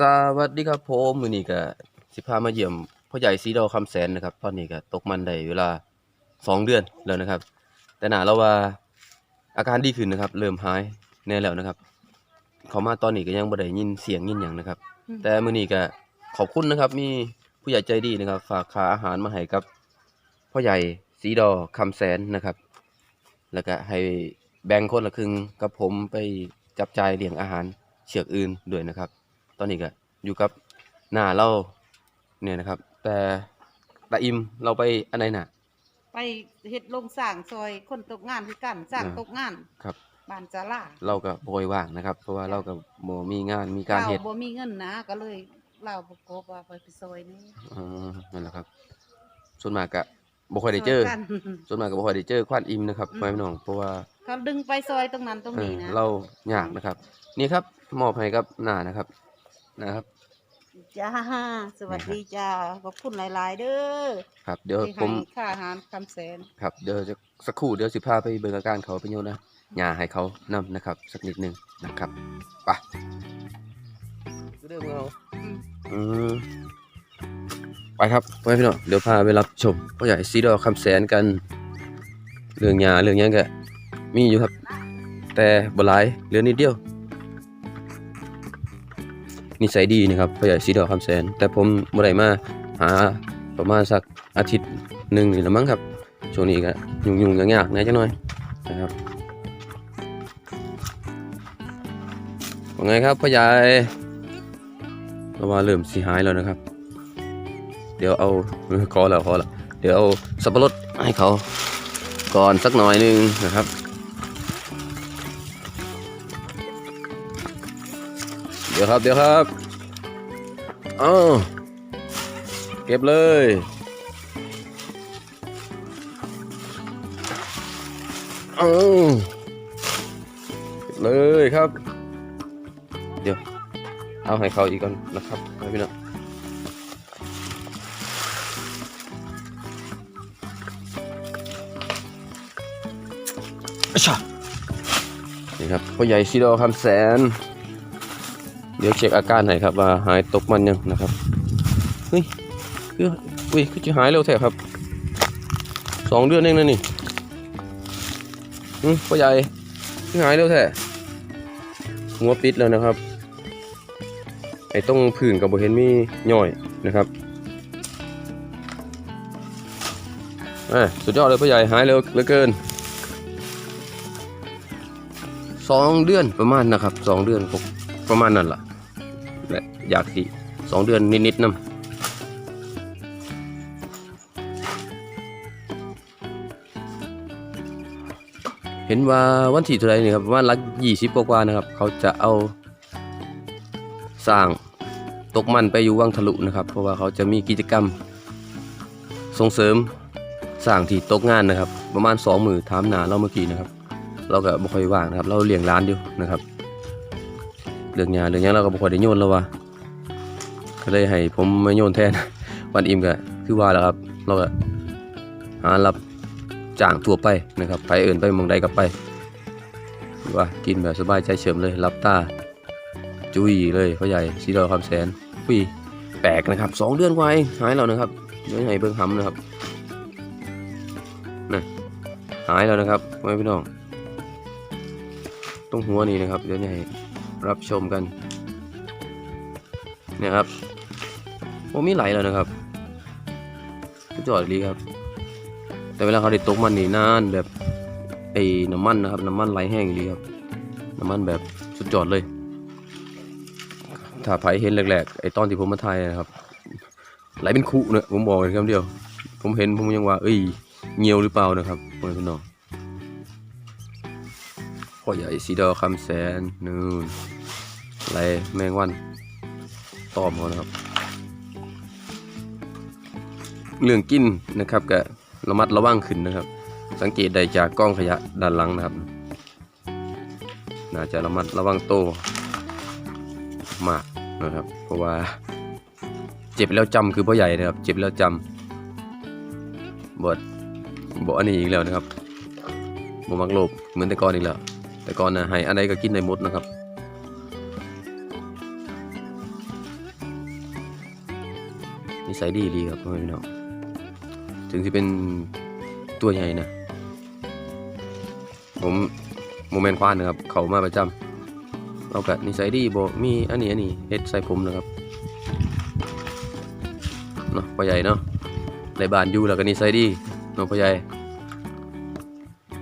สวัสดีครับผมมื้อนี้ก็สิพามาเยี่ยมพ่อใหญ่สีดอคำแสนนะครับ ตอนนี้ก็ตกมันได้เวลาสองเดือนแล้วนะครับ แต่น่าเราว่าอาการดีขึ้นนะครับ เริ่มหายแน่แล้วนะครับ เขามาตอนนี้ก็ยังบ่ได้ยินเสียงยินหยังนะครับอืมแต่มื้อนี้ก็ขอบคุณนะครับ มีผู้ใหญ่ใจดีนะครับ ฝากค่าอาหารมาให้กับพ่อใหญ่สีดอคำแสนนะครับ แล้วก็ให้แบ่งคนละครึ่งกับผมไปจับจ่ายเลี้ยงอาหารเชือกอื่นด้วยนะครับ ตอนนี้ก็อยู่กับหน้าเราเนี่ยนะครับ แต่ตาอิมเราไปอันไหนน่ะ ไปเฮ็ดลงสร้างซอยคนตกงานคือกันสร้างอ่าตกงานครับบ้านจาลาเราก็บ่ค่อยว่างนะครับ เพราะว่าเราก็บ่มีงานมีการเฮ็ดบ่มีเงินนะก็เลยเล่าประกบว่าไปไปซอยนี้อ๋อนั่นแหละครับ ส่วนมากก็บ่ค่อยได้เจอซยกันส่วนมากก็บ่ค่อยได้เจอควานอิมนะครับอืมพ่อแม่พี่น้องเพราะว่าเขาดึงไปซอยตรงนั้นตรงเอนี้อนะเรายากนะครับ นี่ครับมอบให้กับหน้านะครับ นะครับ จ้า สวัสดีจ้า ขอบคุณหลายๆ เด้อครับ เดี๋ยวที่ผมให้ค่าอาหารคำแสน ครับเดี๋ยวจะสักครู่เดี๋ยวสิพาไปเบิ่งอาการเขาไปโยนนะยาให้เขานํนะครับ สักนิดหนึงนะครับไปเรื่องเอาอืมอืมไปครับไปพี่น้องเดี๋ยวพาไปรับชมพ่อใหญ่ซีดอคำแสนกัน เรื่องยาเรื่องหยังก็มีอยู่ครับ แต่บ่หลายเหลือนิดเดียว นิสัยดีนะครับพ่อใหญ่ซีดอคำแสน แต่ผมบ่ได้มาหาประมาณสักอาทิตย์หนึ่งนี่ละมั้งครับช่วงนี้ก็ยุ่งๆยากๆน่จังหน่อยนะครับว่าไงครับพ่อใหญ่เราว่าเริ่มสีหายแล้วนะครับ เดี๋ยวเอาขอแล้วขอแล้วเดี๋ยวเอาสับปะรดให้เขาก่อนสักหน่อยหนึงนะครับ ดี๋ยวครับเดี๋ยวครับอ้าวเก็บเลยเอาเลยครับ เดี๋ยว เอาให้เขาอีกก่อนนะครับให้พี่น้องอะชะนี่ครับพ่อใหญ่ซีโดคำแสน เดี๋ยวเช็คอาการให้ครับว่าหายตกมันยังนะครับเฮ้ยคืออุ้ยคือจะหายเร็วแท้ครับสองเดือนเองนะนี่อืมพ่อใหญ่หายแล้วแท้หัวปิดแล้วนะครับ ไอ้ต้องผื่นกับบเห็นมีย่อยนะครับอ่าสุดยอดเลยพ่อใหญ่หายเร็วเหลือเกินสองเดือนประมาณนะครับสองเดือนประมาณนั่นแหละ และอยากสิสองเดือนนิดๆนำเห็นว่าวันที่เท่าไรนี่ครับประมาณหลักยี่สิบกว่านะครับ เขาจะเอาสร้างตกมันไปอยู่วังทะลุนะครับ เพราะว่าเขาจะมีกิจกรรม ส่งเสริมสร้างที่ตกงานนะครับ ประมาณสองมือถามหนาเราเมื่อกี้นะครับ เราก็บ่ค่อยว่างนะครับ เราเลี้ยงร้านอยู่นะครับ เรื่องงาเรื่องยังเราก็บ่ค่อยได้โยนแล้วว่าก็เลยให้ผมมาโยนแทนวันอิมก็คือว่าแหล้วครับ เราก็หารับจ้างทั่วไปนะครับไปเอื่นไปมองใดกับไปว่ากินแบบสบายใจเฉิมเลยรับตาจุยเลยพ่อใหญ่สีดอคำแสนปุยแปลกนะครับสองเดือนกว่าเองหายแล้วนะครับเดี๋ยวให้เบิ่งหำนะครับนะหายแล้วนะครับพ่อแม่พี่น้องตรงหัวนี่นะครับเดี๋ยวให้ รับชมกันนี่ยครับโอ้มีไหลแล้วนะครับสุดยอดดีครับ แต่เวลาเขาได้ตกมันนี่นานแบบไอ้น้ำมันนะครับ น้ำมันไหลแห้งดีครับ น้ำมันแบบสุดยอดเลย ถ้าไผเห็นแรกๆไอ้ตอนที่ผมมาถ่ายนะครับไหลเป็นคุเนอะผมบอกเลยคำเดียว ผมเห็นผมยังว่า เอ้ยเงียวหรือเปล่านะครับพ่อแม่พี่น้อง พ่อใหญ่สีดอคำแสนนู่นไหลแมงวันตอมเขานะครับ เรื่องกินนะครับก็ระมัดระวังขึ้นนะครับ สังเกตได้จากกล้องขยะด้านหลังนะครับ น่าจะระมัดระวังโตมากนะครับ เพราะว่าเจ็บแล้วจำคือพ่อใหญ่นะครับ เจ็บแล้วจำบทบทอันนี้อีกแล้วนะครับบมักโลภเหมือนแต่ก่อนอีกแล้ว แต่ก่อนนะให้อะไรก็กินได้หมดนะครับนิสัยดีดีครับพ่อแม่พี่น้องถึงจะเป็นตัวใหญ่นะ ผมโมเมนต์ควานนะครับ เขามาประจำเรากะนิสัยดีบ่มีอันนี้อันนี้เฮ็ดใส่ผมนะครับเนาะพ่อใหญ่เนาะในบ้านอยู่แล้วก็นิสัยดีเนาะพ่อใหญ่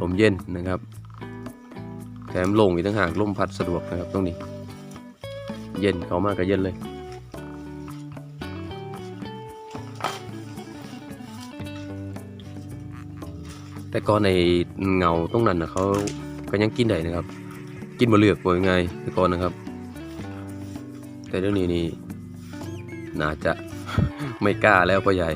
ลมเย็นนะครับ แถมลงอีกต่างหากลมพัดสะดวกนะครับตรงนี้ เย็นเขามากก็เย็นเลยแต่ก่อนในเงาตรงนั้นนะเขาก็ยังกินได้นะครับ กินบ่เลือกว่ยังไงแต่ก่อนนะครับ แต่เดี๋ยวนี้นี่น่าจะไม่กล้าแล้วพ่อใหญ่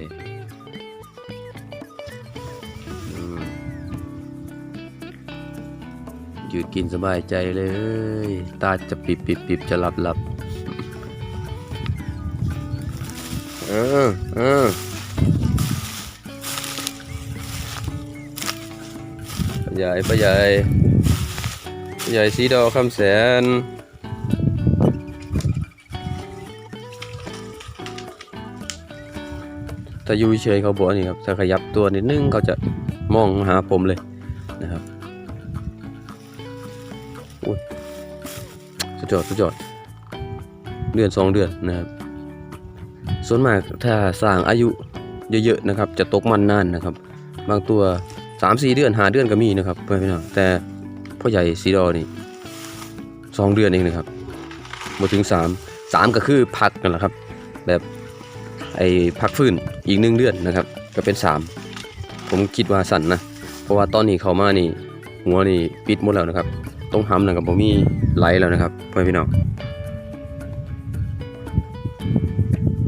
ยุดกินสบายใจเลย ตาจะปิบปิบปิบจะหลับหลับเออเออป้าใหญ่ป้าใหญ่ป้าใหญ่สีดอคำแสนถ้าอยู่เฉยๆเขาบอกนี่ครับ ถ้าขยับตัวนิดนึงเขาจะมองหาผมเลยนะครับ ดยอดสุดยอดเดือนสองเดือนนะครับส่วนมากถ้าสร้างอายุเยอะๆนะครับ จะตกมันนานนะครับ บางตัวสามสี่เดือนหาเดือนก็มีนะครับเพื่อนพี่น้องแต่พ่อใหญ่สีดอนี่สองเดือนเองนะครับมาถึงสามสามก็คือพักกันแหละครับ แบบไอ้พักฟื้นอีกหนึ่งเดือนนะครับ ก็เป็นสามผมคิดว่าสั่นนะ เพราะว่าตอนนี้เขามานี่ หัวนี่ปิดหมดแล้วนะครับ ตรงห้ำนะครับผมมีไหลแล้วนะครับเพื่อนพี่น้อง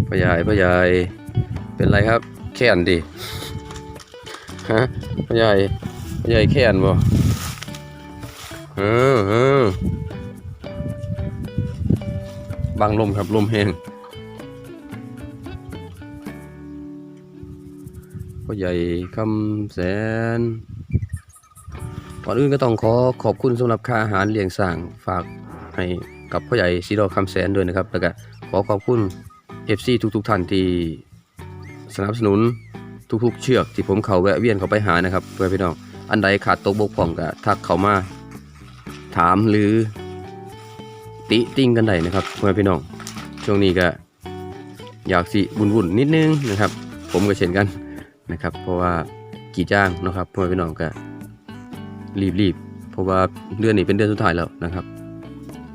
พ่อใหญ่พ่อใหญ่เป็นไรครับ แค่นดิฮะพ่อใหญ่พ่อใหญ่แค้นบ่เออเออบังลมครับลมแห้งพ่อใหญ่คำแสน ก่อนอื่นก็ต้องขอขอบคุณสำหรับค่าอาหารเลี้ยงสร้างฝากให้กับพ่อใหญ่สีดอกคำแสนด้วยนะครับแล้วก็ขอขอบคุณ FC ทุกๆท่านที่สนับสนุนทุกๆ เชือกที่ผมเขาแวะเวียนเขาไปหานะครับเพื่อพี่น้องอันใดขาดตกบกพร่องก็ทักเขามาถามหรือติติ้งกันได้นะครับเพื่อพี่น้องช่วงนี้ก็อยากสิบุญวุ่นๆนิดนึงนะครับ ผมก็เช่นกันนะครับ เพราะว่ากี่จ้างนะครับเพื่อพี่น้องก็ รีบๆเพราะว่าเดือนนี้เป็นเดือนสุดท้ายแล้วนะครับ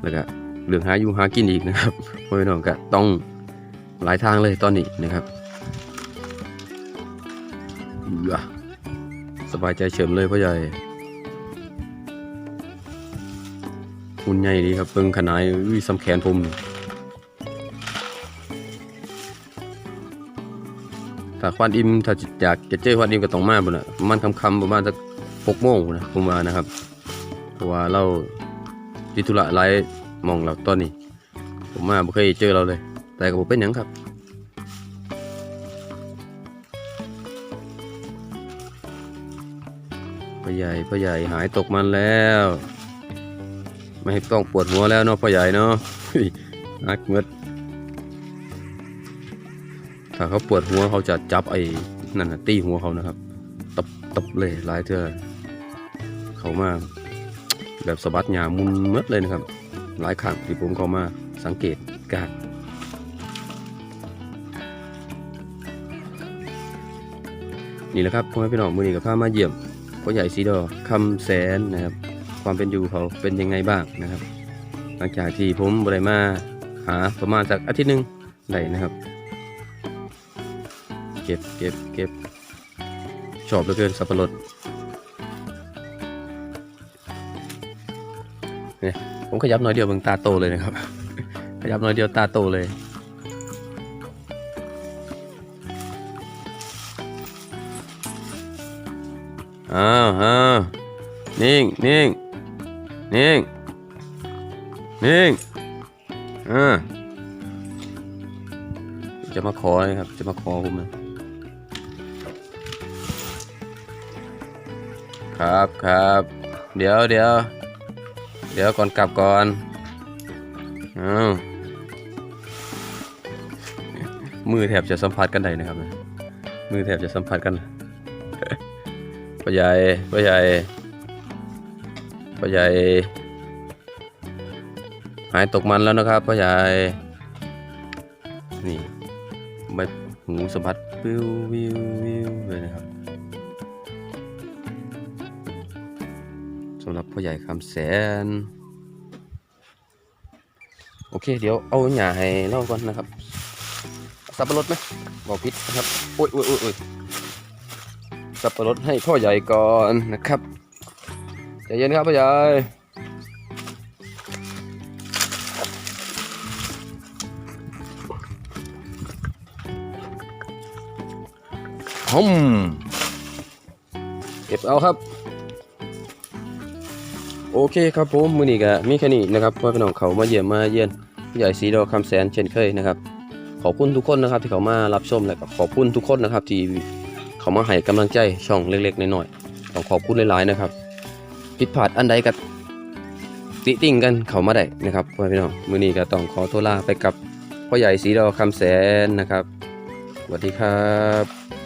แล้วก็เรื่องหาอยู่หากินอีกนะครับเพื่อพี่น้องก็ต้องหลายทางเลยตอนนี้นะครับเบื่อสบายใจเฉิมเลยพ่อใหญ่หุ่นใหญ่ดีครับเบิ่งขนาดอุ้ยสำแขนผมถ้าควันอิมถ้าอยากจะเจอควันอิมก็ต้องมาบุนะประมาณคำๆประมาณสัก หกโมงนะผมว่านะครับ เพราะว่าเราดิธุระไลายหมองเราตอนนี้ ผมมาไม่เคยเจอเราเลย แต่ก็บเป็นหยังครับพ่อใหญ่พ่อใหญ่หายตกมันแล้ว ไม่ต้องปวดหัวแล้วเนาะพ่อใหญ่เนาะนักเมดถ้าเขาปวดหัวเขาจะจับไอ้นั่นนะตีหัวเขานะครับ ตบตบเลยหลายเทื่อ เขามา แบบสะบัดหยามุนเมดเลยนะครับ หลายครั้งที่ผมเขามาสังเกตการนี่แหละครับพ่อแม่พี่น้องมือนี้กับพามาเยี่ยมพ่อใหญ่สีดอคำแสนนะครับ ความเป็นอยู่เขาเป็นยังไงบ้างนะครับ หลังจากที่ผมบได้มาหาประมาณสักอาทิตย์หนึ่งได้นะครับ เก็บเก็บเก็บชอบเหลือเกินสับปะรด เนี่ยผมขยับน้อยเดียวเบิ่งตาโตเลยนะครับ ขยับน้อยเดียวตาโตเลยอ้าวอ้าวนิ่งนิ่งนิ่งนิ่งอ่าจะมาขอนะครับ จะมาขอผมนะครับครับ เดี๋ยวเดี๋ยว เดี๋ยวก่อนกลับก่อนอ้าวมือแทบจะสัมผัสกันได้นะครับ มือแทบจะสัมผัสกันพ่อใหญ่พ่อใหญ่พ่อใหญ่หายตกมันแล้วนะครับพ่อใหญ่นี่ใบหูสัมผัสวิววิววิวเลยนะครับ สำหรับพ่อใหญ่คำแสน โอเค เดี๋ยวเอาหญ้าให้เล่าก่อนนะครับ สับปะรดไหมบอกพิษนะครับโอ้ยโอ้ยโอ้ยอยสับปะรดให้พ่อใหญ่ก่อนนะครับใจเย็นครับพ่อใหญ่ฮึมเก็บเอาครับ โอเคครับผมมือนี้ก็มีแค่นี้นะครับพ่อพี่น้องเขามาเยี่ยมมาเยี่ยนผู้ใหญ่สีดอคำแสนเช่นเคยนะครับ ขอบคุณทุกคนนะครับที่เขามารับชมและก็ขอบคุณทุกคนนะครับ ที่เขามาให้กำลังใจช่องเล็กๆน้อยๆต้องขอบคุณหลายๆนะครับผิดพลาดอันใดก็ติติ่งกันเขามาได้นะครับพ่อพี่น้องมือนี้ก็ต้องขอตัวลาไปกับพ่อใหญ่สีดอคำแสนนะครับสวัสดีครับ